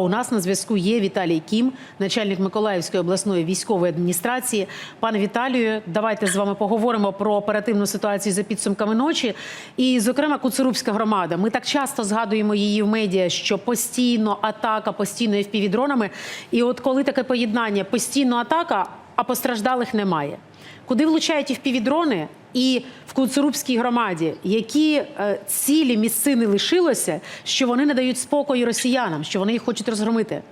У нас на зв'язку є Віталій Кім, начальник Миколаївської обласної військової адміністрації. Пане Віталію, давайте з вами поговоримо про оперативну ситуацію за підсумками ночі. І, зокрема, Куцурубська громада. Ми так часто згадуємо її в медіа, що постійно атака, постійно FPV-дронами. І от коли таке поєднання, постійно атака, а постраждалих немає. Куди влучають FPV-дрони? І в Куцурубській громаді, які е, цілі місцини лишилося, що вони не дають спокою росіянам, що вони їх хочуть розгромити?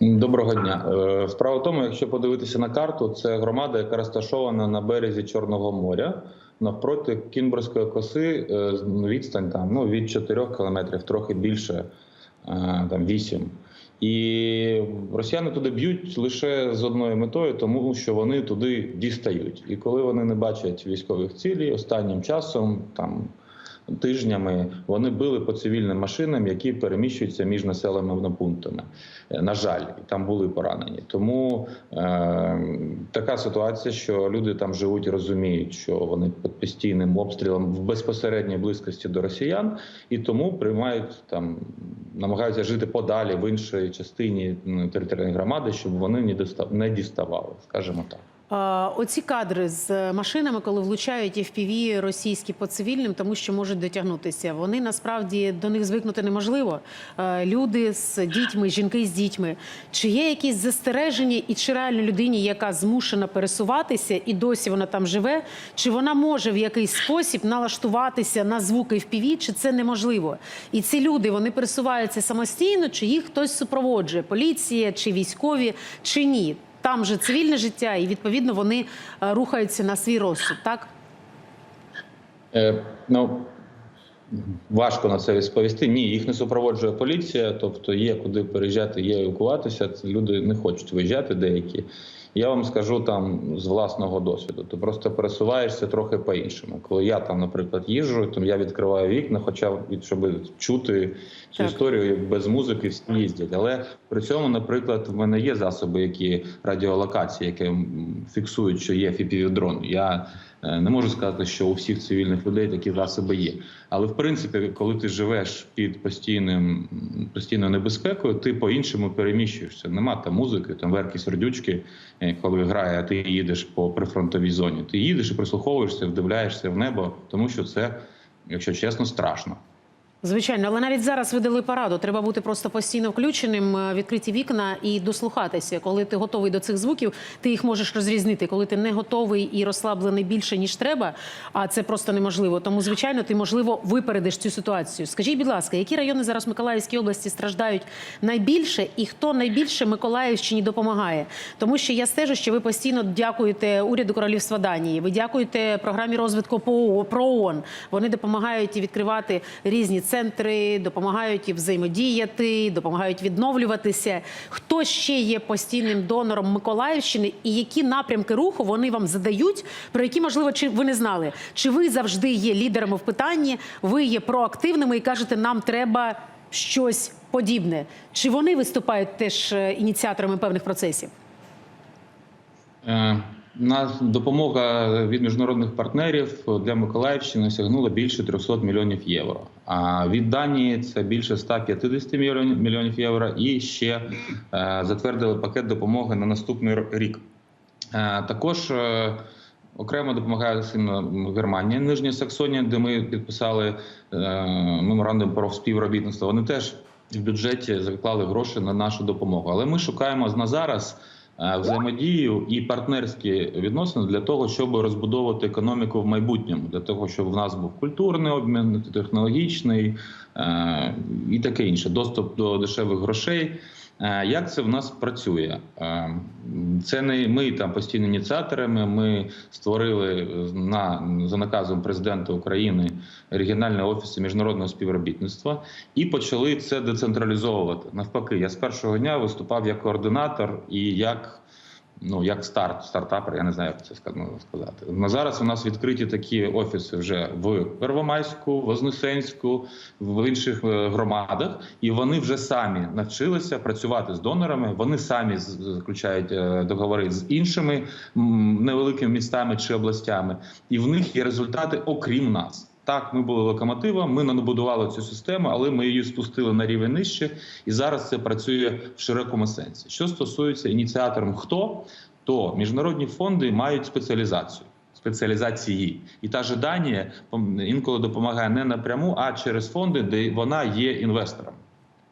Доброго дня. Е, Справа в тому, якщо подивитися на карту, це громада, яка розташована на березі Чорного моря, навпроти Кінбурзької коси, е, з- відстань там ну від 4 кілометрів, трохи більше, там 8. І росіяни туди б'ють лише з одною метою, тому що вони туди дістають. І коли вони не бачать військових цілей, останнім часом там. Тижнями вони били по цивільним машинам, які переміщуються між населеними пунктами. Е, На жаль, там були поранені. Тому е, така ситуація, що люди там живуть і розуміють, що вони під постійним обстрілом в безпосередній близькості до росіян, і тому приймають там, намагаються жити подалі в іншій частині територіальної громади, щоб вони не діставали, скажімо так. Оці кадри з машинами, коли влучають FPV російські по цивільним, тому що можуть дотягнутися. Вони насправді до них звикнути неможливо. Люди з дітьми, жінки з дітьми. Чи є якісь застереження, і чи реально людині, яка змушена пересуватися, і досі вона там живе, чи вона може в якийсь спосіб налаштуватися на звуки FPV, чи це неможливо? І ці люди вони пересуваються самостійно, чи їх хтось супроводжує? Поліція, чи військові, чи ні? Там же цивільне життя, і відповідно вони е, рухаються на свій розсуд, так? Е, ну, важко на це відповісти. Ні, їх не супроводжує поліція, тобто є куди переїжджати, є евакуватися. Люди не хочуть виїжджати деякі. Я вам скажу там з власного досвіду. Ти просто пересуваєшся трохи по-іншому. Коли я там, наприклад, їжджу, то я відкриваю вікна, хоча щоб чути цю Так. історію без музики всі їздять. Але при цьому, наприклад, в мене є засоби, які радіолокації, які фіксують, що є фіпівдрон. Я не можу сказати, що у всіх цивільних людей такі засоби є. Але в принципі, коли ти живеш під постійним постійною небезпекою, ти по-іншому переміщуєшся. Нема там музики, там верки сердючки, е, коли грає, а ти їдеш по прифронтовій зоні. Ти їдеш і прислуховуєшся, вдивляєшся в небо, тому що це, якщо чесно, страшно. Звичайно, але навіть зараз ви дали пораду. Треба бути просто постійно включеним, е, відкриті вікна і дослухатися. Коли ти готовий до цих звуків, ти їх можеш розрізнити. Коли ти не готовий і розслаблений більше ніж треба, а це просто неможливо. Тому, звичайно, ти можливо випередиш цю ситуацію. Скажіть, будь ласка, які райони зараз в Миколаївській області страждають найбільше, і хто найбільше Миколаївщині допомагає? Тому що я стежу, що ви постійно дякуєте уряду Королівства Данії. Ви дякуєте програмі розвитку ПО про ООН. Вони допомагають відкривати різні центри, допомагають і взаємодіяти, допомагають відновлюватися. Хто ще є постійним донором Миколаївщини, і які напрямки руху вони вам задають, про які можливо чи ви не знали? Чи ви завжди є лідерами в питанні? Ви є проактивними і кажете, нам треба щось подібне? Чи вони виступають теж е, ініціаторами певних процесів? Е, На допомога від міжнародних партнерів для Миколаївщини сягнула більше 300 мільйонів євро. А від Данії це більше 150 мільйонів євро. І ще е, затвердили пакет допомоги на наступний рік. Е, Також е, окремо допомагає сильно Германія, Нижня Саксонія, де ми підписали меморандум про співробітництво. Вони теж в бюджеті заклали гроші на нашу допомогу. Але ми шукаємо на зараз взаємодію і партнерські відносини для того, щоб розбудовувати економіку в майбутньому, для того, щоб в нас був культурний обмін, технологічний е, і таке інше, доступ до дешевих грошей. Е, Як це в нас працює? Е, Це не ми там постійні ініціаторами. Ми створили на за наказом президента України регіональні офіси міжнародного співробітництва і почали це децентралізовувати. Навпаки, я з першого дня виступав як координатор і як. Ну, як старт, стартапер, я не знаю, як це ска- сказати. На зараз у нас відкриті такі офіси вже в Первомайську, Вознесенську, в інших е, громадах, і вони вже самі навчилися працювати з донорами. Вони самі заключають е, договори з іншими невеликими містами чи областями, і в них є результати, окрім нас. Так, ми були локомотивом, ми набудували цю систему, але ми її спустили на рівень нижче, і зараз це працює в широкому сенсі. Що стосується ініціатором, хто то міжнародні фонди мають спеціалізацію. Спеціалізації і та же Данія інколи допомагає не напряму, а через фонди, де вона є інвестором.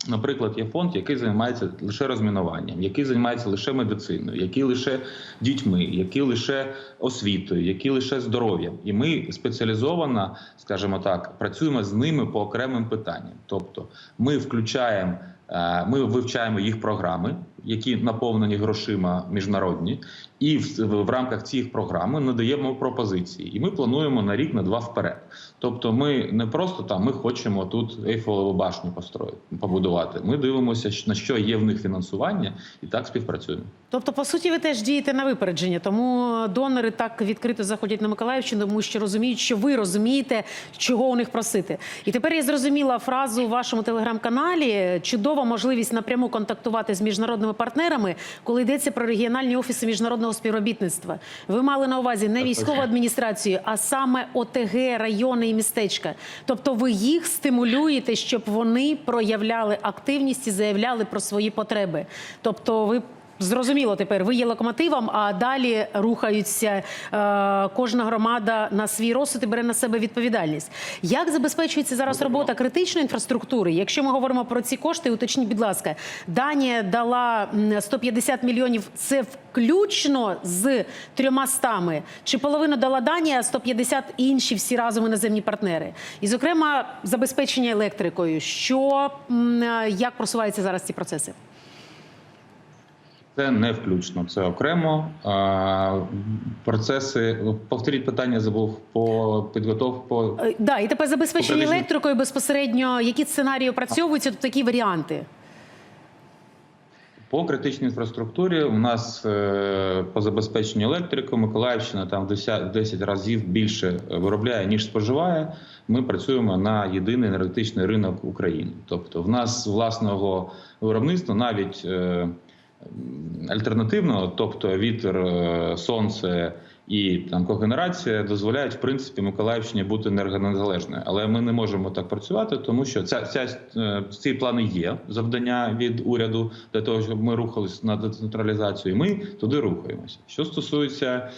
Наприклад, є фонд, який займається лише розмінуванням, який займається лише медициною, який лише дітьми, який лише освітою, який лише здоров'ям. І ми спеціалізовано, скажімо так, працюємо з ними по окремим питанням. Тобто, ми включаємо, е, ми вивчаємо їх програми, які наповнені грошима міжнародні, і в, в, в рамках цих програм ми надаємо пропозиції. І ми плануємо на рік, на два вперед. Тобто, ми не просто там ми хочемо тут Ейфелеву башню построїти, побудувати. Ми дивимося, на що є в них фінансування, і так співпрацюємо. Тобто, по суті, ви теж дієте на випередження, тому донори так відкрито заходять на Миколаївщину, тому що розуміють, що ви розумієте, чого у них просити. І тепер я зрозуміла фразу у вашому телеграм-каналі. Чудова можливість напряму контактувати з міжнародними партнерами, коли йдеться про регіональні офіси міжнародного співробітництва. Ви мали на увазі не військову адміністрацію, а саме ОТГ, райони і містечка. Тобто, ви їх стимулюєте, щоб вони проявляли активність і заявляли про свої потреби. Тобто, ви Зрозуміло тепер, ви є локомотивом, а далі рухаються е, кожна громада на свій розсуд і бере на себе відповідальність. Як забезпечується зараз робота критичної інфраструктури? Якщо ми говоримо про ці кошти, уточніть, будь ласка, Данія дала м, 150 мільйонів. Це включно з трьома стами. Чи половину дала Данія, а 150 інші всі разом іноземні партнери? І, зокрема, забезпечення електрикою. Що е, як просуваються зараз ці процеси? Це не включно, це окремо. Процеси повторіть питання, забув по підготовку. Е, Да, і тепер забезпечення електрикою безпосередньо. Які сценарії опрацьовуються? Тут такі варіанти. По критичній інфраструктурі у нас е, по забезпеченню електрикою Миколаївщина там в 10, 10 разів більше виробляє ніж споживає. Ми працюємо на єдиний енергетичний ринок України. Тобто, в нас власного виробництва навіть е, альтернативного, тобто вітер, е, сонце і там когенерація дозволяють в принципі Миколаївщині бути енергонезалежною. Але ми не можемо так працювати, тому що ця, ця е, ці плани є завдання від уряду для того, щоб ми рухались на децентралізацію. Ми туди рухаємося. Що стосується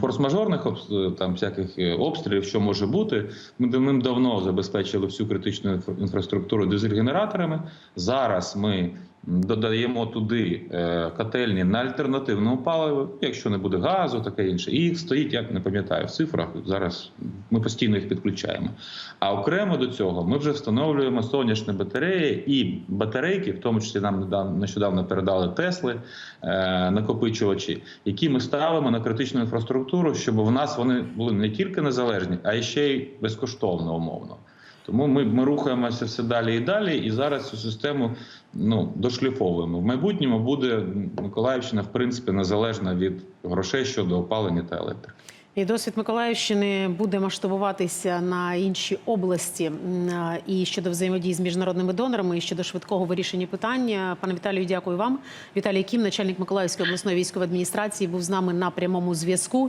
форс-мажорних там всяких е, обстрілів, що може бути, ми давним-давно забезпечили всю критичну інфра- інфраструктуру дизель-генераторами. Зараз ми додаємо туди е, котельні на альтернативному паливі, якщо не буде газу, таке інше. І їх стоїть, я не пам'ятаю в цифрах. Зараз ми постійно їх підключаємо. А окремо до цього ми вже встановлюємо сонячні батареї і батарейки, в тому числі нам нещодавно передали Тесли е, накопичувачі, які ми ставимо на критичну інфраструктуру, щоб в нас вони були не тільки незалежні, а ще й безкоштовно умовно. Тому ми, ми рухаємося все далі і далі, і зараз цю систему ну дошліфовуємо. В майбутньому буде Миколаївщина, в принципі, незалежна від грошей щодо опалення та електрики. І досвід Миколаївщини буде масштабуватися на інші області і щодо взаємодії з міжнародними донорами, і щодо швидкого вирішення питання. Пане Віталію, дякую вам. Віталій Кім, начальник Миколаївської обласної військової адміністрації, був з нами на прямому зв'язку.